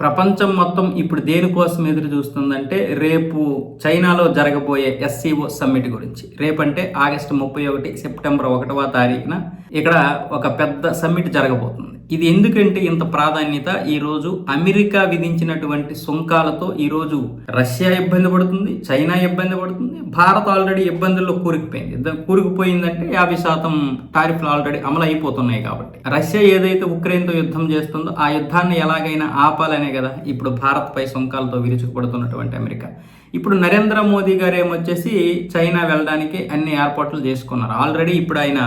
ప్రపంచం మొత్తం ఇప్పుడు దేనికోసం ఎదురు చూస్తుందంటే రేపు చైనాలో జరగబోయే ఎస్సీఓ సమ్మిట్ గురించి. రేపంటే ఆగస్టు ముప్పై ఒకటి సెప్టెంబర్ ఒకటవ తారీఖున ఇక్కడ ఒక పెద్ద సమ్మిట్ జరగబోతుంది. ఇది ఎందుకంటే ఇంత ప్రాధాన్యత? ఈరోజు అమెరికా విధించినటువంటి సుంకాలతో ఈరోజు రష్యా ఇబ్బంది పడుతుంది చైనా ఇబ్బంది పడుతుంది భారత్ ఆల్రెడీ ఇబ్బందుల్లో కూరుకుపోయింది. కూరుకుపోయిందంటే యాభై శాతం టారిఫ్లు ఆల్రెడీ అమలు అయిపోతున్నాయి కాబట్టి. రష్యా ఏదైతే ఉక్రెయిన్తో యుద్ధం చేస్తుందో ఆ యుద్ధాన్ని ఎలాగైనా ఆపాలనే కదా ఇప్పుడు భారత్పై సుంకాలతో విరుచుకుపడుతున్నటువంటి అమెరికా. ఇప్పుడు నరేంద్ర మోదీ గారు ఏమొచ్చేసి చైనా వెళ్ళడానికి అన్ని ఏర్పాట్లు చేసుకున్నారు. ఆల్రెడీ ఇప్పుడు ఆయన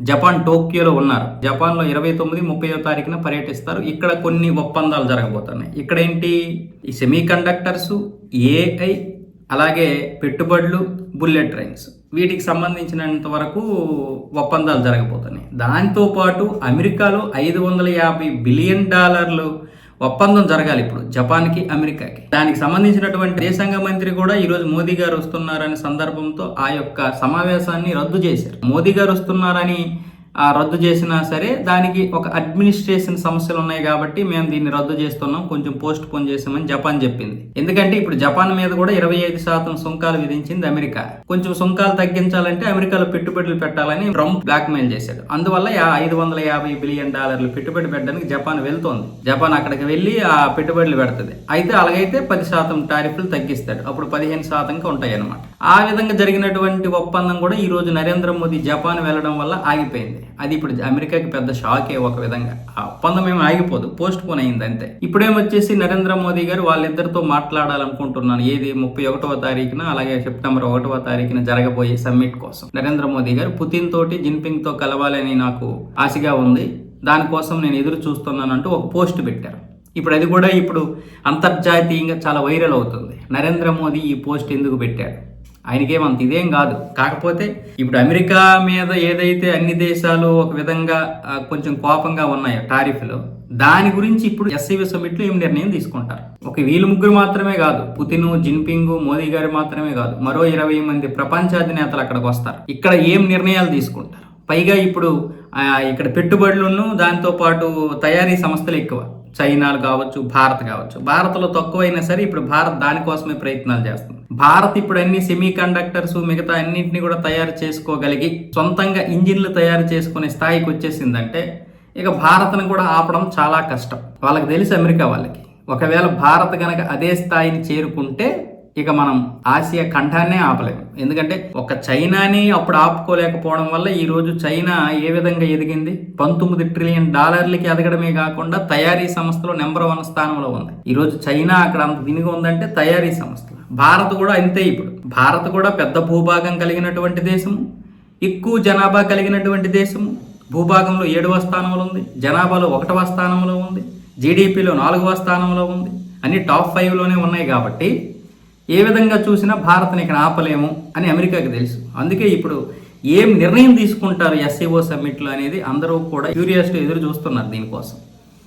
జపాన్ టోక్యోలో ఉన్నారు. జపాన్లో ఇరవై తొమ్మిది ముప్పై తారీఖున పర్యటిస్తారు. ఇక్కడ కొన్ని ఒప్పందాలు జరగబోతున్నాయి. ఇక్కడ ఏంటి? ఈ సెమీ కండక్టర్స్ ఏఐ అలాగే పెట్టుబడులు బుల్లెట్ ట్రైన్స్. వీటికి సంబంధించినంత వరకు ఒప్పందాలు జరగబోతున్నాయి. దాంతోపాటు అమెరికాలో ఐదు వందల యాభై బిలియన్ డాలర్లు ఒప్పందం జరగాలి ఇప్పుడు జపాన్కి అమెరికాకి. దానికి సంబంధించినటువంటి దేశాంగ మంత్రి కూడా ఈరోజు మోదీ గారు వస్తున్నారనే సందర్భంతో ఆ యొక్క సమావేశాన్ని రద్దు చేశారు. మోదీ గారు వస్తున్నారని రద్దు చేసినా సరే దానికి ఒక అడ్మినిస్ట్రేషన్ సమస్యలు ఉన్నాయి కాబట్టి మేము దీన్ని రద్దు చేస్తున్నాం. కొంచెం పోస్ట్ పోన్ చేసామని జపాన్ చెప్పింది. ఎందుకంటే ఇప్పుడు జపాన్ మీద కూడా ఇరవై ఐదు శాతం సుంకాలు విధించింది అమెరికా. కొంచెం సుంకాలు తగ్గించాలంటే అమెరికాలో పెట్టుబడులు పెట్టాలని ట్రంప్ బ్లాక్ మెయిల్ చేశాడు. అందువల్ల ఐదు వందల యాభై బిలియన్ డాలర్లు పెట్టుబడి పెట్టడానికి జపాన్ వెళ్తోంది. జపాన్ అక్కడికి వెళ్ళి ఆ పెట్టుబడులు పెడుతుంది. అయితే అలాగైతే పది శాతం టారిఫ్లు తగ్గిస్తాడు. అప్పుడు పదిహేను శాతంగా ఉంటాయి అనమాట ఆ విధంగా జరిగినటువంటి ఒప్పందం కూడా ఈ రోజు నరేంద్ర మోదీ జపాన్ వెళ్ళడం వల్ల ఆగిపోయింది. అది ఇప్పుడు అమెరికాకి పెద్ద షాకే ఒక విధంగా. ఆ ఒప్పందం ఏమి ఆగిపోదు పోస్ట్ పోన్ అయింది అంతే. ఇప్పుడేమొచ్చేసి నరేంద్ర మోదీ గారు వాళ్ళిద్దరితో మాట్లాడాలనుకుంటున్నాను. ఏది ముప్పై ఒకటవ తారీఖున అలాగే సెప్టెంబర్ ఒకటవ తారీఖున జరగబోయే సమ్మిట్ కోసం. నరేంద్ర మోదీ గారు పుతిన్ తోటి జిన్పింగ్తో కలవాలని నాకు ఆశగా ఉంది. దానికోసం నేను ఎదురు చూస్తున్నానంటూ ఒక పోస్ట్ పెట్టారు. ఇప్పుడు అది కూడా ఇప్పుడు అంతర్జాతీయంగా చాలా వైరల్ అవుతుంది. నరేంద్ర మోదీ ఈ పోస్ట్ ఎందుకు పెట్టాడు ఆయనకేం అంత ఇదేం కాదు. కాకపోతే ఇప్పుడు అమెరికా మీద ఏదైతే అన్ని దేశాలు ఒక విధంగా కొంచెం కోపంగా ఉన్నాయో టారిఫ్లు దాని గురించి ఇప్పుడు ఎస్సీవీ సమిట్లో ఏం నిర్ణయం తీసుకుంటారు? ఒక వీళ్ళు ముగ్గురు మాత్రమే కాదు పుతిన్ జిన్పింగ్ మోదీ గారు మాత్రమే కాదు మరో ఇరవై మంది ప్రపంచ అధినేతలు అక్కడికి వస్తారు. ఇక్కడ ఏం నిర్ణయాలు తీసుకుంటారు? పైగా ఇప్పుడు ఇక్కడ పెట్టుబడులను దాంతోపాటు తయారీ సంస్థలు ఎక్కువ. చైనాలు కావచ్చు భారత్ కావచ్చు. భారత్లో తక్కువైనా సరే ఇప్పుడు భారత్ దానికోసమే ప్రయత్నాలు చేస్తుంది. భారత్ ఇప్పుడు అన్ని సెమీ కండక్టర్స్ మిగతా అన్నింటినీ కూడా తయారు చేసుకోగలిగి సొంతంగా ఇంజిన్లు తయారు చేసుకునే స్థాయికి వచ్చేసిందంటే ఇక భారత్ను కూడా ఆపడం చాలా కష్టం. వాళ్ళకి తెలుసు అమెరికా వాళ్ళకి. ఒకవేళ భారత్ కనుక అదే స్థాయిని చేరుకుంటే ఇక మనం ఆసియా ఖండాన్నే ఆపలేము. ఎందుకంటే ఒక చైనాని అప్పుడు ఆపుకోలేకపోవడం వల్ల ఈరోజు చైనా ఏ విధంగా ఎదిగింది? పంతొమ్మిది ట్రిలియన్ డాలర్లకి ఎదగడమే కాకుండా తయారీ సంస్థలో నెంబర్ వన్ స్థానంలో ఉంది. ఈరోజు చైనా అక్కడ అంత దినిగా ఉందంటే తయారీ సంస్థలు. భారత్ కూడా అంతే ఇప్పుడు. భారత్ కూడా పెద్ద భూభాగం కలిగినటువంటి దేశము. ఎక్కువ జనాభా కలిగినటువంటి దేశము. భూభాగంలో ఏడవ స్థానంలో ఉంది. జనాభాలో ఒకటవ స్థానంలో ఉంది. జీడిపిలో నాలుగవ స్థానంలో ఉంది. అన్ని టాప్ ఫైవ్లోనే ఉన్నాయి కాబట్టి ఏ విధంగా చూసినా భారత్ని ఇక్కడ ఆపలేము అని అమెరికాకి తెలుసు. అందుకే ఇప్పుడు ఏం నిర్ణయం తీసుకుంటారు ఎస్సీఓ సమ్మిట్లో అనేది అందరూ కూడా క్యూరియాసిటీ ఎదురు చూస్తున్నారు దీనికోసం.